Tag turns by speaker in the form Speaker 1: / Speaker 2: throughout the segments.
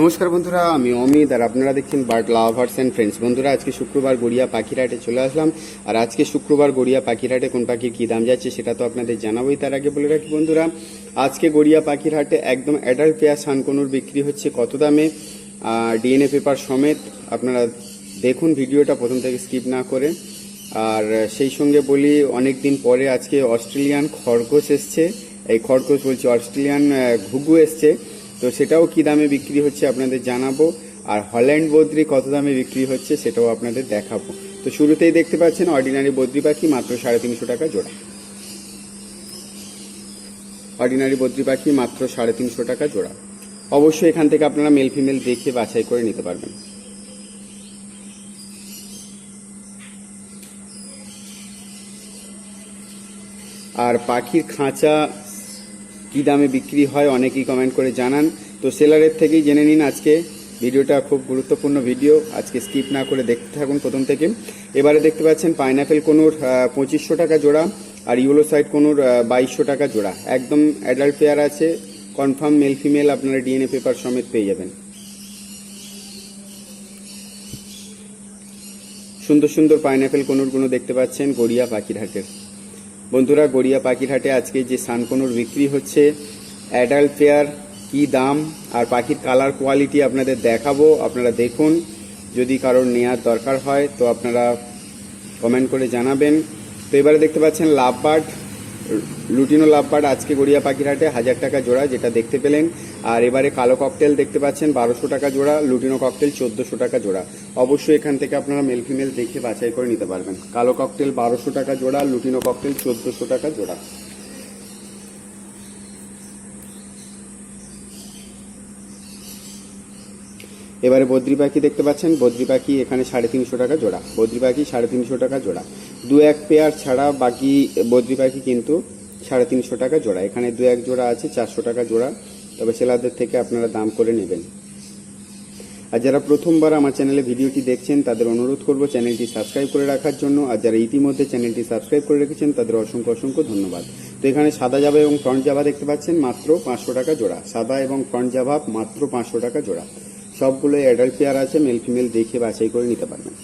Speaker 1: নমস্কার বন্ধুরা, আমি অমিত, আর আপনারা দেখছেন বার্ড লাভার্স অ্যান্ড ফ্রেন্ডস বন্ধুরা, আজকে শুক্রবার গড়িয়া পাখিরহাটে চলে আসলাম। আর আজকে শুক্রবার গড়িয়া পাখিরহাটে কোন পাখির কী দাম যাচ্ছে সেটা তো আপনাদের জানাবোই, তার আগে বলে রাখি বন্ধুরা, আজকে গড়িয়া পাখিরহাটে একদম অ্যাডাল্ট পেয়ার সানকনুর বিক্রি হচ্ছে কত দামে? ডিএনএ পেপার সমেত আপনারা দেখুন ভিডিওটা, প্রথম থেকে স্কিপ না করে। আর সেই সঙ্গে বলি অনেক দিন পরে আজকে অস্ট্রেলিয়ান খরগোশ এসছে। এই খরগোশ বলছি অস্ট্রেলিয়ান ঘুঘু এসছে। তো সেটাও কি দামে বিক্রি হচ্ছে আপনাদের জানাব। আর হল্যান্ড বদ্রি কত দামে বিক্রি হচ্ছে সেটাও আপনাদের দেখাবো। তো শুরুতেই দেখতে পাচ্ছেন অর্ডিনারি বদ্রি পাখি মাত্র সাড়ে তিনশো টাকা জোড়া। অর্ডিনারি বদ্রি পাখি মাত্র সাড়ে তিনশো টাকা জোড়া। অবশ্যই এখান থেকে আপনারা মেল ফিমেল দেখে বাছাই করে নিতে পারবেন। আর পাখির খাঁচা কি দামে বিক্রি হয় অনেকেই কমেন্ট করে জানান। তো সেলারের থেকেই জেনে নিন আজকে। ভিডিওটা খুব গুরুত্বপূর্ণ ভিডিও। আজকে স্কিপ না করে দেখতে থাকুন প্রথম থেকে। এবারে দেখতে পাচ্ছেন পাইনাপেল কোনোর পঁচিশশো টাকা জোড়া আর ইউলো সাইড কোনোর বাইশশো টাকা জোড়া। একদম অ্যাডাল্ট পেয়ার আছে। কনফার্ম মেল ফিমেল আপনারা ডিএনএ পেপার সমেত পেয়ে যাবেন। সুন্দর সুন্দর পাইনাপেল কোনোরগুলো দেখতে পাচ্ছেন গড়িয়া পাখির হাটের বন্ধুরা, গড়িয়া পাখিরহাটে আজকে যে সানকনুর বিক্রি হচ্ছে অ্যাডাল্ট পেয়ার কি দাম আর পাখির কালার কোয়ালিটি আপনাদের দেখাবো, আপনারা দেখুন। যদি কারোর নেয়ার দরকার হয়, তো আপনারা কমেন্ট করে জানাবেন। তো এবারে দেখতে পাচ্ছেন লাভ লাভবার্ড লুটিনো লাভবার্ড আজকে গড়িয়া পাখিরহাটে হাজার টাকা জোড়া, যেটা দেখতে পেলেন। আর এবারে কালো ককটেল দেখতে পাচ্ছেন, বারোশো টাকা জোড়া, লুটিনো ককটেল চোদ্দোশো টাকা জোড়া। অবশ্যই এখান থেকে আপনারা মেল ফিমেল দেখে বাছাই করে নিতে পারবেন। কালো ককটেল বারোশো টাকা জোড়া, লুটিনো ককটেল চোদ্দোশো টাকা জোড়া। এবারে বদ্রি পাখি দেখতে পাচ্ছেন। বদ্রি পাখি এখানে সাড়ে তিনশো টাকা জোড়া। বদ্রি পাখি সাড়ে তিনশো টাকা জোড়া। দু এক পেয়ার ছাড়া বাকি বদ্রি পাখি কিন্তু সাড়ে তিনশো টাকা জোড়া। এখানে দু এক জোড়া আছে, চারশো টাকা জোড়া। তবে সেলারদের থেকে আপনারা দাম করে নেবেন। আর যারা প্রথমবার আমার চ্যানেলে ভিডিওটি দেখছেন, তাদের অনুরোধ করব চ্যানেলটি সাবস্ক্রাইব করে রাখার জন্য। আর যারা ইতিমধ্যে চ্যানেলটি সাবস্ক্রাইব করে রেখেছেন, তাদের অসংখ্য অসংখ্য ধন্যবাদ। তো এখানে সাদা জাভা এবং ফ্রন্ট জাভা দেখতে পাচ্ছেন, মাত্র পাঁচশো টাকা জোড়া। সাদা এবং ফ্রন্ট জাভা মাত্র পাঁচশো টাকা জোড়া। সবগুলো অ্যাডাল্ট পেয়ার আছে মেল ফিমেল দেখে বাছাই করে নিতে পারবেন।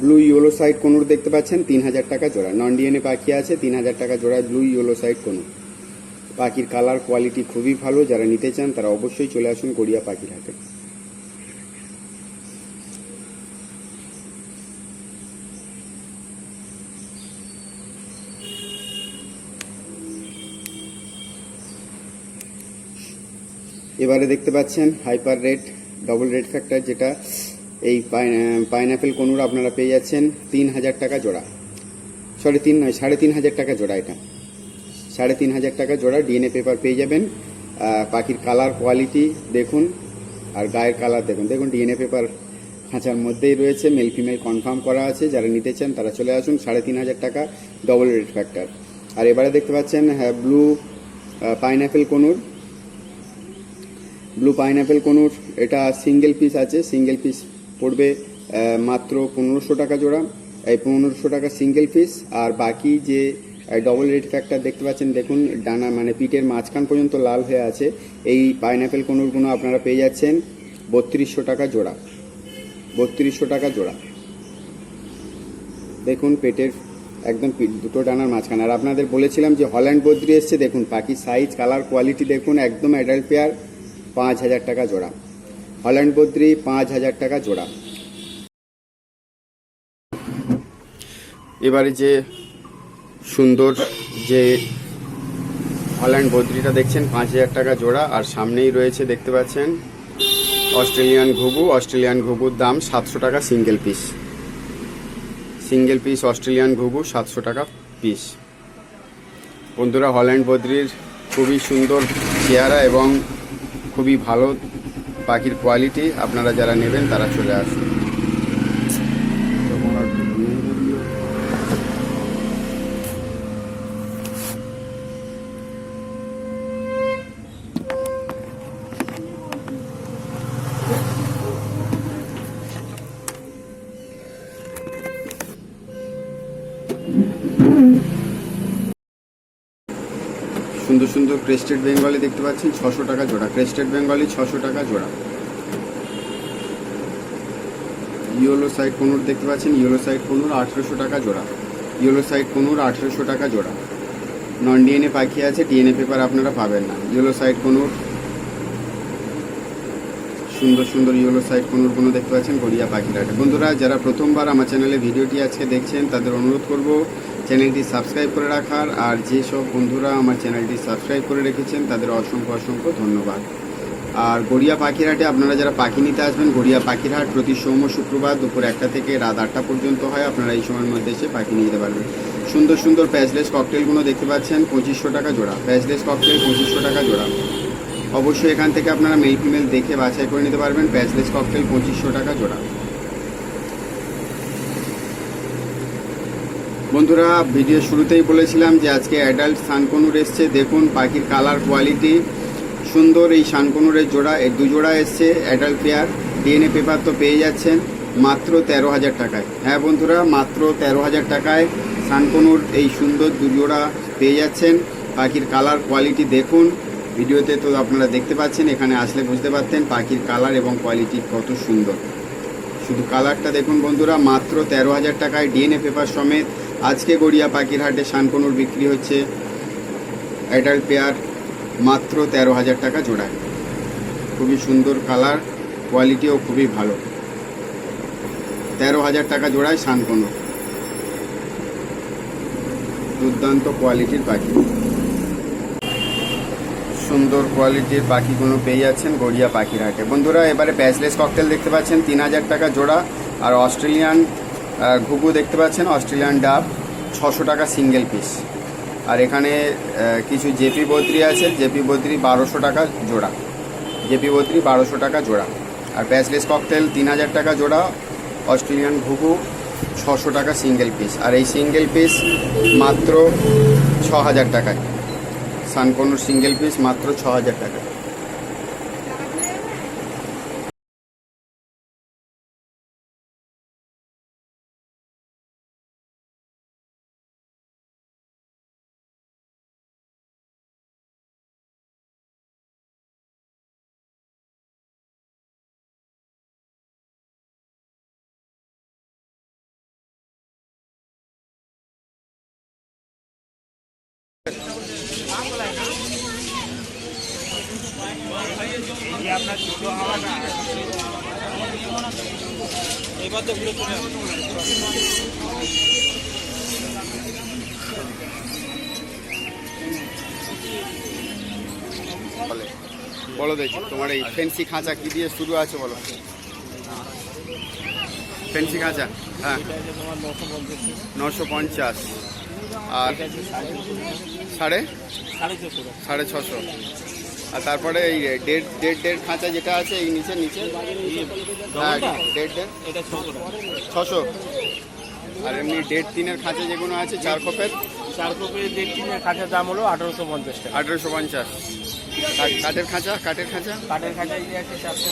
Speaker 1: ব্লু ইয়েলো সাইড কোনুর দেখতে পাচ্ছেন, তিন হাজার টাকা জোড়া। নন ডিএনএ পাখি আছে, তিন হাজার টাকা জোড়া ব্লু ইয়েলো সাইড কোনুর পাখির কালার কোয়ালিটি খুবই ভালো, যারা নিতে চান তারা অবশ্যই চলে আসুন গড়িয়া পাখির হাটে। এবারে দেখতে পাচ্ছেন hyper red, double red factor, যেটা এই পাইনাপেল কোনুর আপনারা পেয়ে যাচ্ছেন তিন হাজার টাকা জোড়া। সরি, তিন নয়, সাড়ে তিন হাজার টাকা জোড়া এটা। সাড়ে তিন হাজার টাকা জোড়া ডিএনএ পেপার পেয়ে যাবেন। পাখির কালার কোয়ালিটি দেখুন আর গায়ের কালার দেখুন। দেখুন ডিএনএ পেপার খাঁচার মধ্যেই রয়েছে মেল ফিমেল কনফার্ম করা আছে। যারা নিতে চান তারা চলে আসুন, সাড়ে তিন হাজার টাকা ডবল রেড ফ্যাক্টর আর এবারে দেখতে পাচ্ছেন হ্যাঁ blue pineapple conure. Blue pineapple conure এটা সিঙ্গেল পিস আছে সিঙ্গেল পিস পড়বে মাত্র পনেরোশো টাকা জোড়া। এই পনেরোশো টাকা সিঙ্গেল পিস আর বাকি যে ডবল রেড ফ্যাক্টর দেখতে পাচ্ছেন, দেখুন, ডানা মানে পিঠের মাঝখান পর্যন্ত লাল হয়ে আছে। এই পাইনাপেল কোনুরগুলো আপনারা পেয়ে যাচ্ছেন বত্রিশশো টাকা জোড়া। বত্রিশশো টাকা জোড়া। দেখুন, পেটের একদম দুটো ডানার মাঝখানে। আর আপনাদের বলেছিলাম যে হল্যান্ড বদ্রি এসছে, দেখুন পাখির সাইজ কালার কোয়ালিটি দেখুন, একদম অ্যাডাল্ট পেয়ার পাঁচ হাজার টাকা জোড়া। হল্যান্ড বদ্রি, পাঁচ হাজার টাকা জোড়া। এবারে যে সুন্দর যে হল্যান্ড বদ্রিটা দেখছেন, পাঁচ হাজার টাকা জোড়া, আর সামনেই রয়েছে দেখতে পাচ্ছেন অস্ট্রেলিয়ান ঘুঘু। অস্ট্রেলিয়ান ঘুঘুর দাম সাতশো টাকা single piece. Single piece Australian ঘুঘু, সাতশো টাকা পিস। বন্ধুরা, হল্যান্ড বদ্রির খুবই সুন্দর চেহারা এবং খুবই ভালো পাখির কোয়ালিটি আপনারা যারা নেবেন তারা চলে আসবেন Mm-hmm. সুন্দর সুন্দর ক্রেস্টেড বেঙ্গলি দেখতে পাচ্ছেন ছশো টাকা জোড়া। ক্রেস্টেড বেঙ্গলি ছশো টাকা জোড়া। ইয়েলো সাইড কোনুর দেখতে পাচ্ছেন ইয়েলো সাইড কোনুর আঠেরোশো টাকা জোড়া। ইয়েলো সাইড কোনুর আঠেরোশো টাকা জোড়া। নন ডিএনএ পাখি আছে ডিএনএ পেপার আপনারা পাবেন না। ইয়েলো সাইড কোনুর, সুন্দর সুন্দর ইয়েলো সাইড কোনুরগুলো দেখতে পাচ্ছেন, গড়িয়া পাখিরাটে। বন্ধুরা, যারা প্রথমবার আমার চ্যানেলে ভিডিওটি আজকে দেখছেন, তাদের অনুরোধ করব চ্যানেলটি সাবস্ক্রাইব করে রাখার আর যেসব বন্ধুরা আমার চ্যানেলটি সাবস্ক্রাইব করে রেখেছেন, তাদের অসংখ্য অসংখ্য ধন্যবাদ। আর গড়িয়া পাখিরহাটে আপনারা যারা পাখি নিতে আসবেন, গড়িয়া পাখিরহাট প্রতি সোম শুক্রবার দুপুর একটা থেকে রাত আটটা পর্যন্ত হয়। আপনারা এই সময়ের মধ্যে এসে পাখি নিয়ে যেতে পারবেন। সুন্দর সুন্দর প্যাচলেস ককটেলগুলো দেখতে পাচ্ছেন, পঁচিশশো টাকা জোড়া। প্যাচলেস ককটেল, পঁচিশশো টাকা জোড়া। অবশ্যই এখান থেকে আপনারা মেল ফিমেল দেখে বাছাই করে নিতে পারবেন। প্যাচলেস ককটেল, পঁচিশশো টাকা জোড়া। বন্ধুরা, ভিডিও শুরুতেই বলেছিলাম যে আজকে অ্যাডাল্ট সানকনুর এসছে। দেখুন, পাখির কালার কোয়ালিটি সুন্দর। এই সানকনুরের জোড়া, এর দু জোড়া এসছে অ্যাডাল্ট পেয়ার ডিএনএ পেপার তো পেয়ে যাচ্ছেন মাত্র তেরো হাজার টাকায়। হ্যাঁ বন্ধুরা, মাত্র তেরো হাজার টাকায় সানকনুর এই সুন্দর দু জোড়া পেয়ে যাচ্ছেন। পাখির কালার কোয়ালিটি দেখুন। ভিডিওতে তো আপনারা দেখতে পাচ্ছেন, এখানে আসলে বুঝতে পারতেন পাখির কালার এবং কোয়ালিটি কত সুন্দর। শুধু কালারটা দেখুন বন্ধুরা, মাত্র তেরো হাজার টাকায় ডিএনএ পেপার সমেত আজকে গড়িয়া পাখির হাটে শানকনুর বিক্রি হচ্ছে অ্যাডাল্ট পেয়ার মাত্র তেরো হাজার টাকা জোড়ায় খুবই সুন্দর কালার, কোয়ালিটিও খুবই ভালো। তেরো হাজার টাকা জোড়ায় শানকনুর। দুর্দান্ত কোয়ালিটির পাখি। সুন্দর কোয়ালিটির পাখিগুলো পেয়ে যাচ্ছেন গড়িয়া পাখির হাটে বন্ধুরা, এবারে প্যাচলেস ককটেল দেখতে পাচ্ছেন, তিন হাজার টাকা জোড়া। আর অস্ট্রেলিয়ান ঘুঘু দেখতে পাচ্ছেন, অস্ট্রেলিয়ান ডাব, ছশো টাকা সিঙ্গেল পিস। আর এখানে কিছু জেপি বদ্রি আছে, জেপি বদ্রি বারোশো টাকা জোড়া। জেপি বদ্রি বারোশো টাকা জোড়া। আর প্যাচলেস ককটেল তিন হাজার টাকা জোড়া, অস্ট্রেলিয়ান ঘুঘু ছশো টাকা সিঙ্গেল পিস। আর এই সিঙ্গেল পিস মাত্র ছ হাজার টাকায়। সানকনুর সিঙ্গেল পিস মাত্র ছ হাজার বলে বলো দেখি, তোমার এই ফেন্সি খাঁচা কি দিয়ে শুরু আছে বলো? ফেন্সি খাঁচা? হ্যাঁ। নশো পঞ্চাশ। আর সাড়ে? সাড়ে ছশো। আর তারপরে এই দেড় দেড় দেড় খাঁচা যেটা আছে এই নিচে নিচে? হ্যাঁ ডেড
Speaker 2: এটা ছশো।
Speaker 1: আর এমনি ডেড তিনের খাঁচা যেগুলো আছে চার কপের
Speaker 2: চার কপি দেড় তিনের কাঠের দাম হলো আঠারোশো পঞ্চাশ টাকা।
Speaker 1: আঠেরোশো পঞ্চাশ। কাঠ- কাঠের খাঁচা? কাঠের খাঁচা?
Speaker 2: কাঠের খাঁচা এই যে আছে চারশো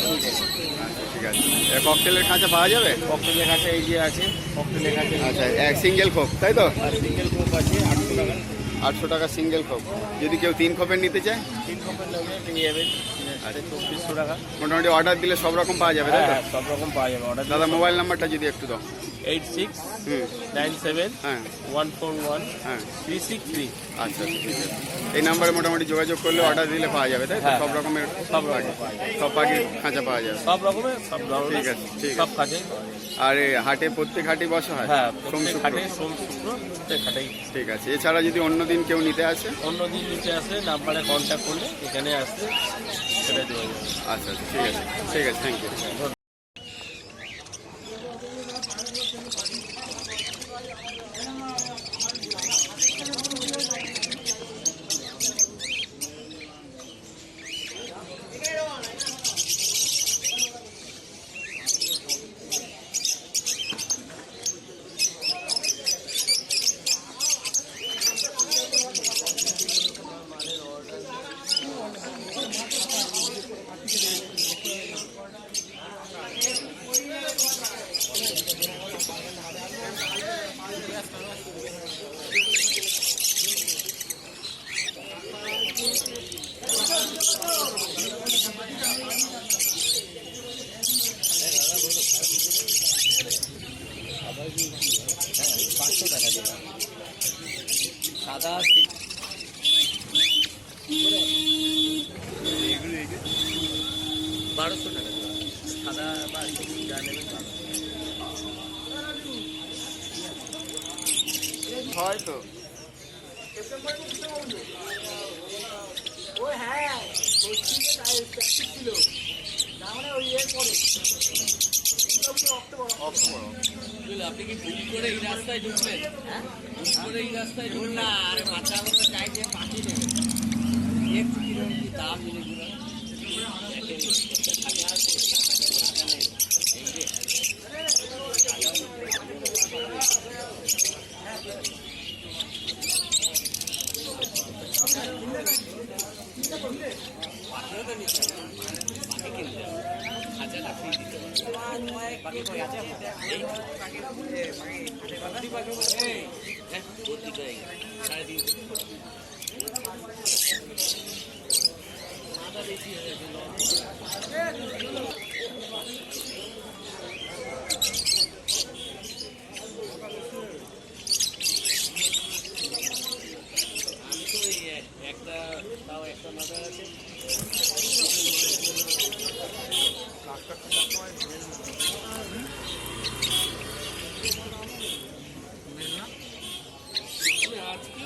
Speaker 1: আচ্ছা ঠিক আছে। ককটেলের খাঁচা পাওয়া যাবে?
Speaker 2: ককটেলের খাঁচা এই যে আছে ককটেলের খাঁচা
Speaker 1: আচ্ছা এক সিঙ্গেল খোপ তাই তো?
Speaker 2: সিঙ্গেল আটশো টাকা
Speaker 1: সিঙ্গেল খোপ। যদি কেউ তিন খোপের নিতে চায়?
Speaker 2: তিন কপের নেবে যাবে। আচ্ছা চব্বিশশো টাকা।
Speaker 1: মোটামুটি অর্ডার দিলে সব রকম পাওয়া যাবে
Speaker 2: হ্যাঁ হ্যাঁ সব রকম পাওয়া যাবে। অর্ডার
Speaker 1: দাদা মোবাইল নাম্বারটা যদি একটু দাও।
Speaker 2: এইট সিক্স নাইন সেভেন
Speaker 1: হ্যাঁ।
Speaker 2: ওয়ান ফোর ওয়ান
Speaker 1: হ্যাঁ।
Speaker 2: Three six three.
Speaker 1: আচ্ছা আচ্ছা, এই নাম্বারে মোটামুটি যোগাযোগ করলে অর্ডার দিলে পাওয়া যাবে তাই
Speaker 2: হ্যাঁ।
Speaker 1: সব রকমের
Speaker 2: সব
Speaker 1: পাখি
Speaker 2: রকম পাওয়া যাবে।
Speaker 1: সব পাখির খাঁচা পাওয়া যাবে।
Speaker 2: সব রকমের সব ধরনের
Speaker 1: ঠিক আছে, ঠিক আছে।
Speaker 2: সব খাঁচাই
Speaker 1: আর হাটে প্রত্যেক হাটে বসা হয়?
Speaker 2: হ্যাঁ
Speaker 1: সোম
Speaker 2: প্রত্যেক
Speaker 1: শুক্র।
Speaker 2: খাটে সোম শুক্র প্রত্যেক খাটেই
Speaker 1: ঠিক আছে এছাড়া যদি অন্য দিন কেউ নিতে আসে?
Speaker 2: অন্য দিন নিচে আসলে নাম্বারে কন্ট্যাক্ট করলে এখানে আসলে সেটা দেওয়া যাবে।
Speaker 1: আচ্ছা আচ্ছা ঠিক আছে ঠিক আছে থ্যাংক ইউ
Speaker 2: নেবেন বারোশো
Speaker 1: হয় তো
Speaker 2: আপনি কি ভুল করে এই রাস্তায় ঢুকলেন? হ্যাঁ? ভুল করে এই রাস্তায় ঢুকলেন। না আরে বাচ্চা আমরা চাই যে পাখি নেবে একটু কীরকম কি দাম জিনিসগুলো খাঁচাটা ফ্রি দিতে পাকি কই আছে এই পাখি পাখি পাখি এই হ্যাঁ ভর্তি করে সাড়ে তিনশো মাথা বেশি হয়ে গেছে আমি তো এই এক- একটা তাও একটা মাথা আছে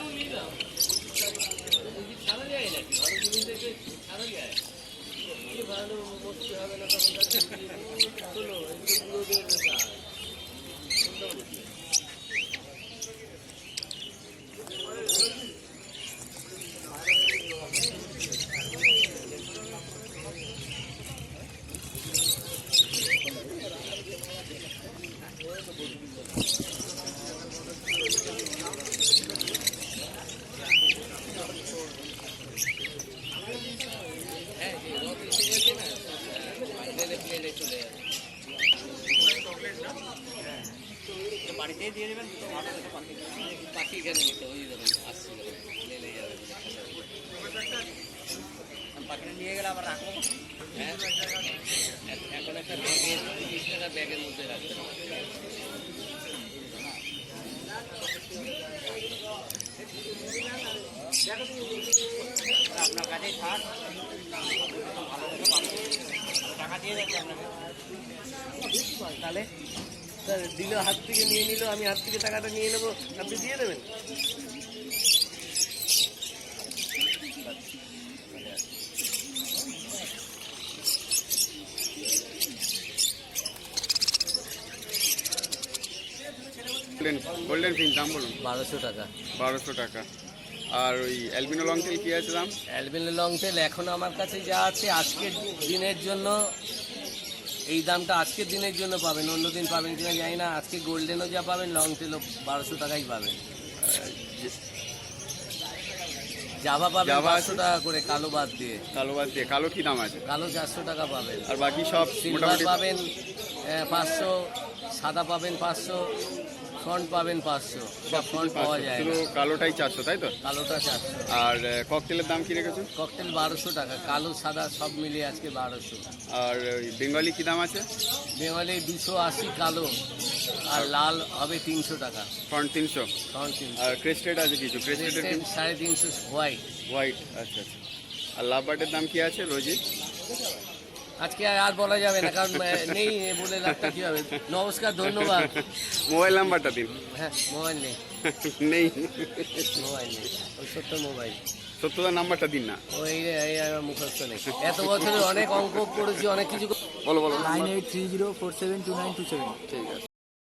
Speaker 2: আমি আজকেও নিলাম যদি ছাড়া যায় নাকি ভালো জিনিস দেখে ছাড়া যায় কি ভালো মস্তি হবে না তখন তার শোনো এগুলো পুরোদের কাজ মোটামুটি হ্যাঁ যে রথ এসে গেছে না প্লেনে প্লেনে চলে যাবে তো বাড়িতে দিয়ে দেবেন তো ভালো একটা পাখি পাখি এখানে নিতে ওই যাবেন আসছিল প্লেনে যাবে পাখিটা নিয়ে গেলে আবার রাখব হ্যাঁ এ- এখন একটা ব্যাগের তিরিশ টাকা ব্যাগের মধ্যে রাখবেন আপনার কাছেই থাক। টাকা দিয়ে দেবে আপনাকে। তাহলে দিল, হাত থেকে নিয়ে নিল, আমি হাত থেকে টাকাটা নিয়ে নেব। আপনি দিয়ে দেবেন?
Speaker 1: গোল্ডেন ফিন দাম বলুন।
Speaker 2: বারোশো টাকা।
Speaker 1: বারোশো টাকা। আর ওই অ্যালবিনো লং তেল কি আছে দাম?
Speaker 2: অ্যালবিনো লং তেল এখন আমার কাছে যা আছে আজকের দিনের জন্য এই দামটা আজকের দিনের জন্য পাবেন। অন্য দিন পাবেন কিনা জানি না। আজকে গোল্ডেনও যা পাবেন লং তেলও বারোশো টাকাই পাবেন। জাভা পাবেন পাঁচশো টাকা করে কালো বাদ দিয়ে।
Speaker 1: কালো বাদ দিয়ে। কালো কি দাম আছে?
Speaker 2: কালো চারশো টাকা পাবেন।
Speaker 1: আর বাকি সব
Speaker 2: সিলভার পাবেন পাঁচশো সাদা পাবেন পাঁচশো। ফ্রন্ট পাবেন পাঁচশো সব ফ্রন্ট পাওয়া যায়।
Speaker 1: শুধু কালোটাই চারশো তাই তো?
Speaker 2: কালোটা চারশো।
Speaker 1: আর ককটেলের দাম কি রেখেছো?
Speaker 2: ককটেল বারোশো টাকা কালো সাদা সব মিলিয়ে আজকে বারোশো।
Speaker 1: আর বেঙ্গলি কি দাম আছে?
Speaker 2: বেঙ্গলি দুশো আশি কালো আর লাল হবে তিনশো টাকা।
Speaker 1: ফ্রন্ট তিনশো।
Speaker 2: ফ্রন্ট তিনশো।
Speaker 1: আর ক্রেস্টেড আছে কিছু?
Speaker 2: Crescent সাড়ে তিনশো হোয়াইট
Speaker 1: হোয়াইট আচ্ছা আচ্ছা। আর লাভ দাম কি আছে রোজি
Speaker 2: আজকে আর বলা যাবে না কারণ নেই বলে লাভটা কি হবে? নমস্কার ধন্যবাদ।
Speaker 1: মোবাইল নাম্বারটা দিন।
Speaker 2: হ্যাঁ মোবাইল নেই।
Speaker 1: নেই।
Speaker 2: মোবাইল নেই। ওই সত্য মোবাইল।
Speaker 1: সত্যতার নাম্বারটা দিন না।
Speaker 2: ওই মুখস্থ নেই। এত বছরে অনেক অঙ্ক করেছি অনেক কিছু
Speaker 1: বলো বলো।
Speaker 3: Nine eight three zero four seven two nine two seven
Speaker 1: ঠিক আছে।